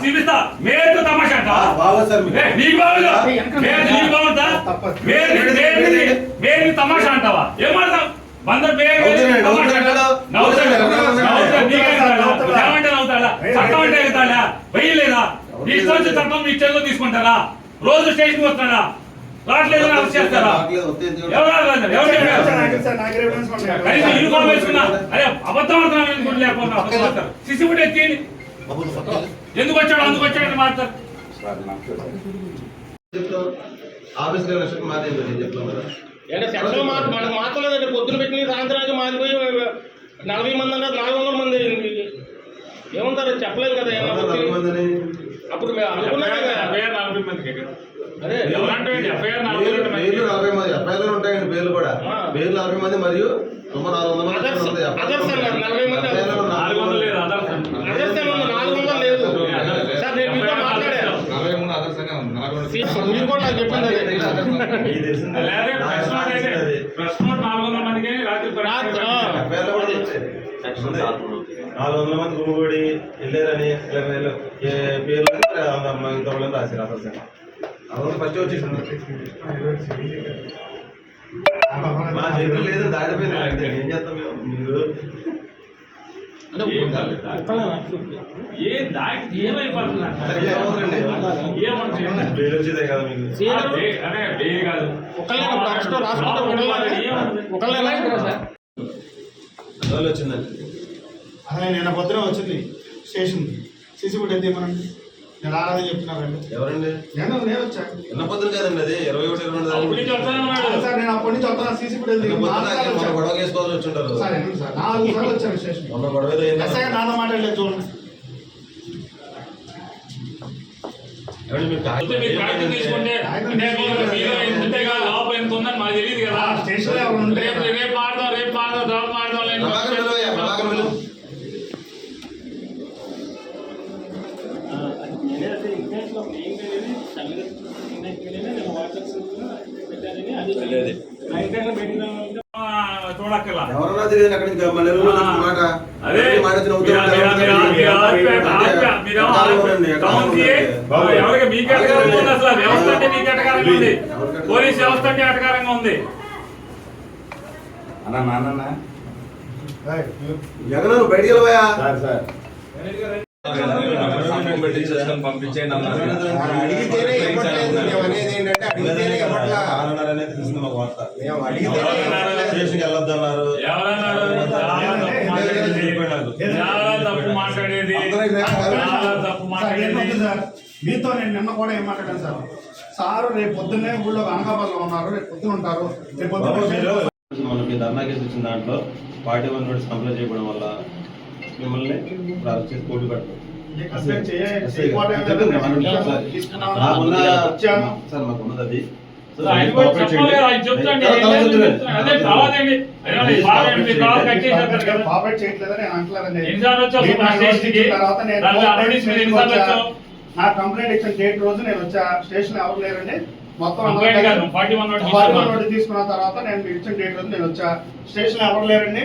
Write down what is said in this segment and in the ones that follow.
చూపిస్తా. తమాషా. ఏ, నీకు బాగుందా నీకు బాగుందా తమాషా అంటావా? బందర్? ఏమంటే చట్టం అంటే వెయ్యలేదా ఇష్టం చట్టం తీసుకుంటారా? రోజు స్టేషన్ వస్తాడా? రావట్లేదు అరెస్ట్ చేస్తారా? ఎవరు యూనిఫామ్ వేసుకున్నా. అరే అబద్ధం ఆడుతున్నాను అనుకుంటే లేకపోతే సిసి ఫుటేజ్ ఎందుకు వచ్చాడు? అందుకు వచ్చాడు సెంట్రల్ మార్క్ మనకు మార్చలేదండి పొద్దున పెట్టిన సాయంత్రానికి మారిపోయి నలభై మంది అన్నారు నాలుగు వందల మంది. అయింది. ఏముంటారు? చెప్పలేదు కదా? అప్పుడు. అదే ఎఫ్ఐఆర్ నలభై మంది ఎఫ్ఐఆర్ ఉంటాయండి పేర్లు కూడా. పేర్లు నలభై మంది మరియు నాలుగు వందల మంది గుమ్మగూడి వెళ్ళారని రాశారు అసలు అవును ఫస్ట్ వచ్చేసింది. మా చేతులు లేదు ఏం చేస్తాం మేము? మీరు? కదా మీకు. అదే కాదు. ఒకళ్ళేనా రోజులు వచ్చిందండి. అదే నిన్న పొద్దున వచ్చింది. స్టేషన్. సీసీ అయితే ఏమనండి నేను చెప్తున్నారండి ఎవరండి? నేను నేను వచ్చాను ఎన్న పొద్దున కదండి అది ఇరవై ఒకటి ఇరవై రెండు వస్తానే సార్ నేను అప్పటి నుంచి వస్తున్నా సీసీ. గొడవ చేసుకోవాల్సి వచ్చి ఉంటారు. Sir sir. నాలుగు సార్లు వచ్చాను స్టేషన్ మొన్న గొడవ ఎస్ఐ మాట్లాడలేదు చూడండి. కాగితం తీసుకుంటే మాకు తెలియదు కదా. ఎవరు ఉంటే రేపు రేపు ఆడదాం రేపు ఆడదాం తర్వాత ఆడదాం లేని ప్రభాకర్ పిలువయ్యా, ప్రభాకర్ పిలువు. ఆ, చూడక్కర్లా ఎవరన్నా తెలియదు అక్కడి నుంచి మళ్ళీ ఎరువులు ఆ. మాట అదే మాట వచ్చి నవ్వుతూ మీరు- ఉంటారు. మీరు- మీరు- మీరు ఆపే- ఆపే- మీరు ఎక్కడ ఉండండి, ఎక్కడ టౌన్ ఉండండి. వ్యవస్థ అంటే ఉంది. పోలీస్ వ్యవస్థ అంటే ఉంది. జగన్ బయటికి పంపించేయండి అడిగితేనే ఇవ్వట్లేదు. అనేది ఏంటంటే అడిగితేనే ఇవ్వట్లా. అనేది తెలిసింది మాకు వార్త. స్టేషన్కి వెళ్ళొద్దన్నారు ఎవరన్నారు చాలా తప్పు మాట్లాడేది. చాలా తప్పు మాట్లాడేది. చాలా తప్పు సార్ ఏం వద్దు మాట్లాడేది సార్? మీతో నేను నిన్న కూడా ఏం మాట్లాడాను సార్? సార్ రేపు పొద్దున్నే ఊళ్ళో అనకాపల్లిలో ఉన్నారు. రేపు పొద్దున ఉంటారు. రేపు పొద్దున్న మనకి ధర్నా కేసు వచ్చిన దాంట్లో పార్టీ వన్ నోటీస్ కంప్లైంట్ చేయడం వల్ల మిమ్మల్ని అరెస్ట్ చేసి కోర్టు పెడతాం. సార్ మాకున్నది నా కంప్లైంట్ ఇచ్చిన డేట్ రోజు నేను వచ్చా. స్టేషన్ ఎవరు లేరండి? మొత్తం అందరూ కంప్లైంట్ కాదు, కలిసి- 41 నోటీస్ ఫార్టీ వన్ ఇస్తున్నాను. నోటీస్ తీసుకున్న తర్వాత నేను ఇచ్చిన డేట్ రోజు నేను వచ్చా. స్టేషన్ ఎవరు లేరండి?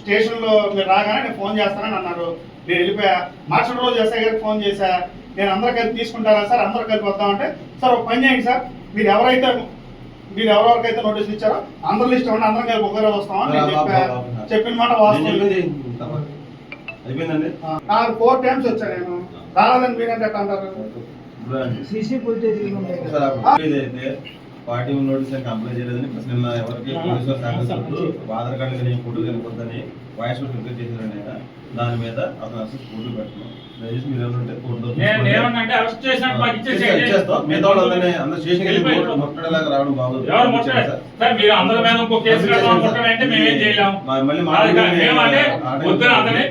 స్టేషన్లో మీరు రాగానే నేను ఫోన్ చేస్తానని అన్నారు. నేను వెళ్ళిపోయా. మార్చిన రోజు ఎస్ఐ గారికి ఫోన్ చేశా. నేను అందరు కలిపి తీసుకుంటారా సార్? అందరు కలిపి వద్దామంటే సార్ ఒక పని చేయండి సార్. మీరు ఎవరైతే మీరు ఎవరెవరికైతే నోటీస్ ఇచ్చారో అందరు లిస్ట్ ఇవ్వండి అందరం కలిపి ఒకరే వస్తామని నేను చెప్పా చెప్పిన మాట వాస్తవం. అయిపోయిందండి? నాకు ఫోర్ టైమ్స్ వచ్చా నేను. రాలేదని మీరంటే ఎట్లా అంటారు? ఇదైతే పార్టీ నోటీస్ అని కంప్లైంట్ చేయలేదని ప్లస్ నిన్న ఎవరికి పోలీసు వారు సహకరిస్తున్నారు ఆధార్ కార్డు కానీ ఫోటో కానీ పొద్దని వాయిస్ చేశారండి ఆయన. దాని మీద అతను అసలు ఫోటో పెట్టడం నేనేమన్నా అరెస్ట్ చేసినట్టు మాకు ఇచ్చేసేయండి. అందరూ స్టేషన్కి వెళ్ళి రావడం బాగోదు. ఎవరు సార్ మీరు అందరి మీద ఇంకో కేసు కడదాం మేమేం కాదు కాదు, మేమంటే ఆ టైం పొద్దున అతని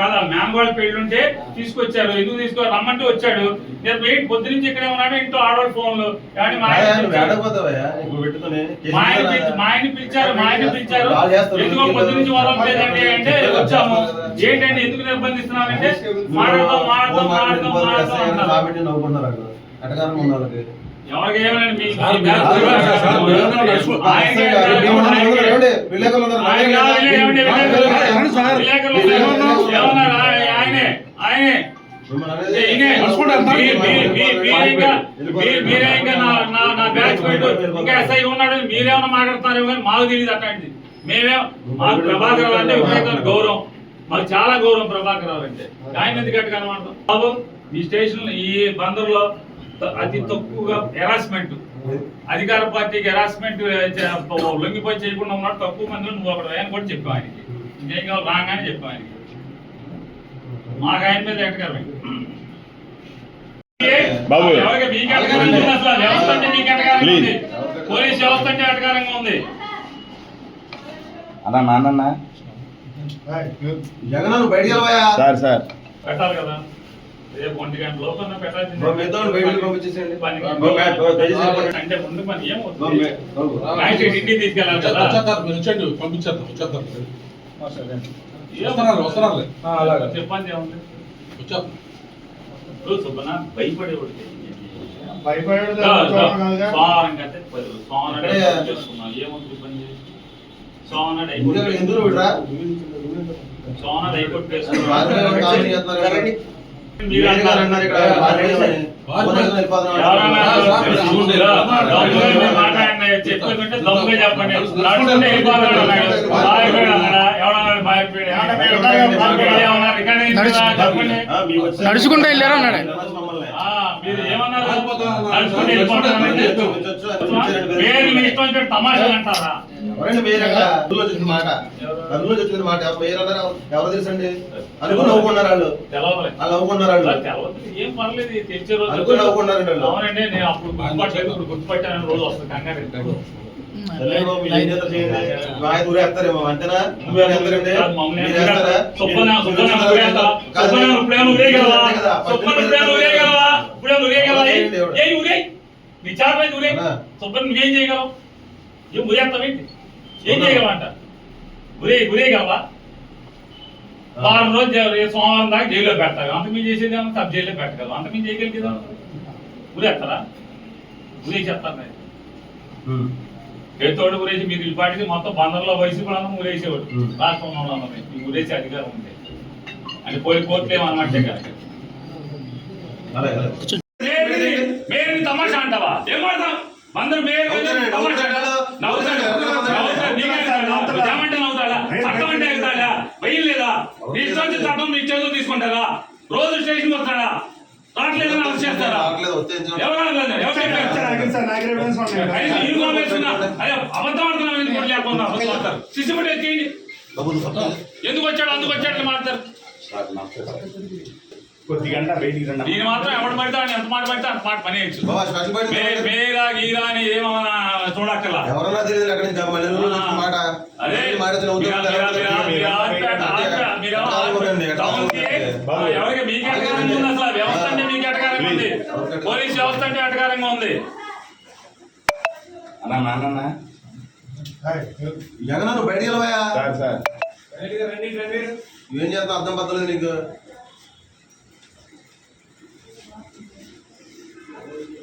కాదు మ్యాంగోల్ పెళ్ళి ఉంటే తీసుకొచ్చారు. ఎందుకు తీసుకో? రమ్మంటే వచ్చాడు. నేను వెయిట్ పొద్దు నుంచి ఇక్కడే ఉన్నాడు ఇంట్లో ఆడవాళ్ళ ఫోన్లు. ఏమండి మా ఆయన పిలిచారు. మా ఆయన పిలిచారు వాళ్ళు. ఎందుకో పొద్దు నుంచి వదలలేదండి అంటే వచ్చాము. ఏంటంటే ఎందుకు నిర్బంధిస్తున్నారంటే మాట్లాడతాం మాట్లాడతాం మాట్లాడతాం మాట్లాడతాం ఆయన ఆయన ఇంకే, మీరే నా బ్యాచ్ ఎస్ఐ ఉన్నాడు మీరేమన్నా మాట్లాడుతున్నారేమో కానీ మాకు తెలియదు అట్లాంటిది. మేమే మాకు ప్రభాకర్ రావు అంటే విపరీతమైన గౌరవం. మాకు చాలా గౌరవం ప్రభాకర్ రావు అంటే. ఆయన ఎందుకు గట్టిగా అనమాట బాబు ఈ స్టేషన్ ఈ బందర్లో అతి తక్కువగా హెరాస్మెంట్ అధికార పార్టీకి హెరాస్మెంట్ లొంగిపోయి చేయకుండా ఉన్నాడు తక్కువ మంది నువ్వు ఒకడు ఆయన కూడా చెప్పావు ఆయనకి. ఇంకేం కావాలి? రాగానే చెప్పావు ఆయనకి. మాకు ఆయన మీద ఎక్కడమే మీకు ఉంది అసలు. వ్యవస్థ అంటే మీకు ఎటకారంగా ఉంది. పోలీస్ వ్యవస్థ అంటే ఎటకారంగా ఉంది. అన్నా నాన్న జగన్ సార్ సార్. పెట్టాలి కదా. రేపు ఒంటి గంట లోపల పెట్టాల్సింది. పని-. అంటే ముందు పని ఏమవుతుంది? ఇంటికి తీసుకెళ్ళాలి పంపించేద్దాం వచ్చేద్దాం. వస్తున్నారు వస్తున్నారు చెప్పండి ఏముంది? వచ్చేద్దాం. ఇప్పుడు భయపడేవాడు చేసుకున్నాం ఏముంది ఇబ్బంది సోమవారం ఇంకా ఇక్కడ ఎందుకు దమ్ముగా చెప్పండి. నడుచుకుంటే వెళ్ళారు అన్నాడు. మీరు ఏమన్నారు? నడుచుకుంటే తమాషాలు అంటారా? మీరు అక్కడ? అందులో వచ్చిన మాట. అందులో వచ్చిన మాట. మీరు అన్నారు ఎవరు తెలుసండి? అనుకుని నవ్వుకున్నారు వాళ్ళు. తెలవలే వాళ్ళు నవ్వుకున్నారు వాళ్ళు. అనుకుని నవ్వుకున్నారండి వాళ్ళు. ఆయన ఊరేస్తారేమో అంతేనా? నువ్వు మమ్మల్ని మీరు వేస్తారా? నీ. అన్నా. సుబ్బన్న నువ్వేం. చేయగలవు? ఏం ఏం చేయగలవంట ఊరే ఊరేయగలవా వారం రోజు జై- సోమవారం దాకా జైల్లో పెడతారు. అంత మీరు చేసేది ఏమో సబ్ జైల్లో పెట్టగలవు? అంత మీరు చేయగలిగేదా ఊరేస్తారా ఊరే చెప్తాను ఉమ్. చేతోడు ఊరేసి మీరు ఈ పాటికి మొత్తం బందర్లో వయసు కూడా ఊరేసేవాడు ఉం. రాష్ట్రంలో ఈ ఊరేసే అధికారం ఉంది. అంటే పోయి కోర్టులు ఏమన్నట్టే కనుక తమాషా అంటావా? ఏం మాడతాం అందరూ తమాషా నవ్వుతారు. నవ్వుతాడు నవ్వుతాడు నీకే నవ్వుతాడు ఏమంటే నవ్వుతాడా చట్టం అంటే ఎగుతాడా వెయ్యి లేదా నీ ఇష్టం చేతులు తీసుకుంటారా? రోజు స్టేషన్ వస్తాడా అరెస్ట్ చేస్తారా? అబద్ధం ఆడుతున్నాం ఎందుకు? సిసి వచ్చాడు? అందుకు వచ్చాడు మాట్లాడతారు. కొద్ది గంట బయటికి రండి. దీని మాత్రం ఎవడు పడితే ఆయన ఎంత మాట పడితే అంత మాట పని చేయొచ్చు బాబా, స్పెషల్ బయట మే- మేరా గీరా అని ఏమన్నా చూడక్కర్లా? ఎవరన్నా తెలియదు అక్కడి నుంచి మళ్ళీ నువ్వు మాట. అదే. మళ్ళీ మాట మీరా- ఆర్పేట, ఆర్పేట, మీరా టౌన్కి. ఆ, ఎవరికి మీకు ఎటకారంగా ఉంది. అసలు? వ్యవస్థ అంటే మీకు ఎటకారంగా ఉంది. పోలీస్ వ్యవస్థ అంటే ఎటకారంగా ఉంది. అన్నా నాన్న జగన్ అన్న బయటికి సార్ సార్. నువ్వేం చేస్తావు? అర్థం పద్దలేదు నీకు.